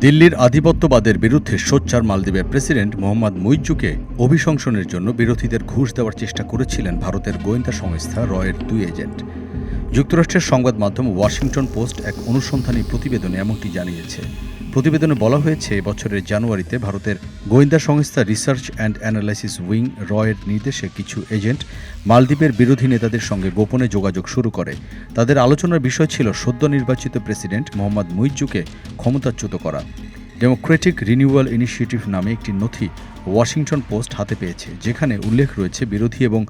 দিল্লির আধিপত্যবাদের বিরুদ্ধে সোচ্চার মালদ্বীপের প্রেসিডেন্ট মোহাম্মদ মুইজুকে অভিশংসনের জন্য বিরোধীদের ঘুষ দেওয়ার চেষ্টা করেছিলেন ভারতের গোয়েন্দা সংস্থা রয়ের দুই এজেন্ট। যুক্তরাষ্ট্রের সংবাদ মাধ্যম ওয়াশিংটন পোস্ট এক অনুসন্ধানী প্রতিবেদনে এমনটি জানিয়েছে। প্রতিবেদনে বলা হয়েছে, বছরের জানুয়ারিতে ভারতের গোয়েন্দা সংস্থা রিসার্চ অ্যান্ড অ্যানালাইসিস উইং রয়ের নির্দেশে কিছু এজেন্ট মালদ্বীপের বিরোধী নেতাদের সঙ্গে গোপনে যোগাযোগ শুরু করে। তাদের আলোচনার বিষয় ছিল সদ্য নির্বাচিত প্রেসিডেন্ট মোহাম্মদ মুইজ্জুকে ক্ষমতাচ্যুত করা। ডেমোক্রেটিক রিনিউয়াল ইনিশিয়েটিভ নামে একটি নথি ওয়াশিংটন পোস্ট হাতে পেয়েছে, যেখানে উল্লেখ রয়েছে বিরোধী এবং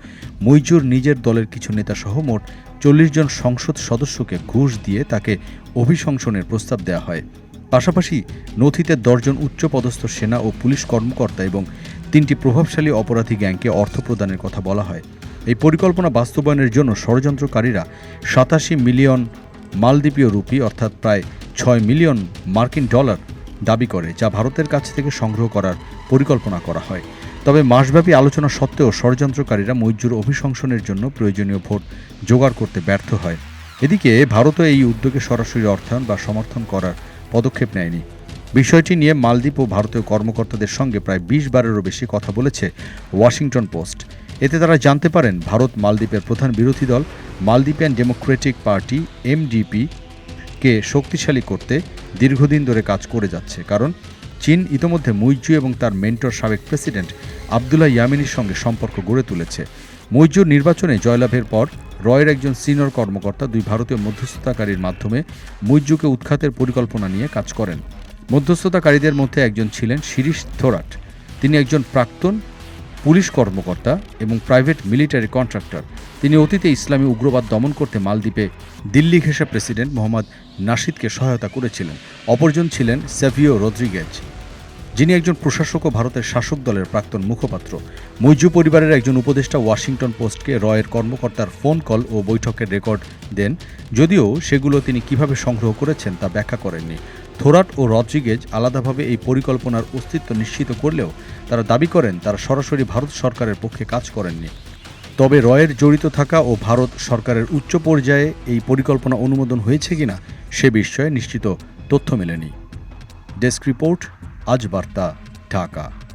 মুইজুর নিজের দলের কিছু নেতাসহ মোট চল্লিশ জন সংসদ সদস্যকে ঘুষ দিয়ে তাকে অভিশংসনের প্রস্তাব দেওয়া হয়। পাশাপাশি নথিতে দশজন উচ্চপদস্থ সেনা ও পুলিশ কর্মকর্তা এবং তিনটি প্রভাবশালী অপরাধী গ্যাংকে অর্থ প্রদানের কথা বলা হয়। এই পরিকল্পনা বাস্তবায়নের জন্য ষড়যন্ত্রকারীরা সাতাশি মিলিয়ন মালদ্বীপীয় রুপি অর্থাৎ প্রায় ছয় মিলিয়ন মার্কিন ডলার দাবি করে, যা ভারতের কাছ থেকে সংগ্রহ করার পরিকল্পনা করা হয়। তবে মাসব্যাপী আলোচনা সত্ত্বেও ষড়যন্ত্রকারীরা মৈজুর অভিশংসনের জন্য প্রয়োজনীয় ভোট জোগাড় করতে ব্যর্থ হয়। এদিকে ভারতও এই উদ্যোগে সরাসরি অর্থায়ন বা সমর্থন করার পদক্ষেপ নেয়নি। বিষয়টি নিয়ে মালদ্বীপ ও ভারতীয় কর্মকর্তাদের সঙ্গে প্রায় বিশ বারেরও বেশি কথা বলেছে ওয়াশিংটন পোস্ট। এতে তারা জানতে পারেন, ভারত মালদ্বীপের প্রধান বিরোধী দল মালদ্বীপিয়ান ডেমোক্রেটিক পার্টি এমডিপি কে শক্তিশালী করতে দীর্ঘদিন ধরে কাজ করে যাচ্ছে। কারণ চীন ইতোমধ্যে মুইজু এবং তার মেন্টর সাবেক প্রেসিডেন্ট আবদুল্লাহ ইয়ামিনীর সঙ্গে সম্পর্ক গড়ে তুলেছে। মুইজুর নির্বাচনে জয়লাভের পর রয়ের একজন সিনিয়র কর্মকর্তা দুই ভারতীয় মধ্যস্থতাকারীর মাধ্যমে মুইজুকে উৎখাতের পরিকল্পনা নিয়ে কাজ করেন। মধ্যস্থতাকারীদের মধ্যে একজন ছিলেন শিরিশ থোরাট। তিনি একজন প্রাক্তন পুলিশ কর্মকর্তা এবং প্রাইভেট মিলিটারি কন্ট্রাক্টর। তিনি অতীতে ইসলামী উগ্রবাদ দমন করতে মালদ্বীপে দিল্লি ঘেঁষা প্রেসিডেন্ট মোহাম্মদ নাশিদকে সহায়তা করেছিলেন। অপরজন ছিলেন সেভিও রদ্রিগেজ। যিনি একজন প্রশাসক ও ভারতের শাসক দলের প্রাক্তন মুখপাত্র, মৈজু পরিবারের একজন উপদেষ্টা ওয়াশিংটন পোস্টকে রয়ের কর্মকর্তার ফোন কল ও বৈঠকের রেকর্ড দেন, যদিও সেগুলো তিনি কীভাবে সংগ্রহ করেছেন তা ব্যাখ্যা করেননি। থোরাট ও রদ্রিগেজ আলাদাভাবে এই পরিকল্পনার অস্তিত্ব নিশ্চিত করলেও তারা দাবি করেন তারা সরাসরি ভারত সরকারের পক্ষে কাজ করেননি। তবে রয়ের জড়িত থাকা ও ভারত সরকারের উচ্চ পর্যায়ে এই পরিকল্পনা অনুমোদন হয়েছে কিনা সে বিষয়ে নিশ্চিত তথ্য মেলেনি। ডেস্ক রিপোর্ট आज वार्ता ढाका।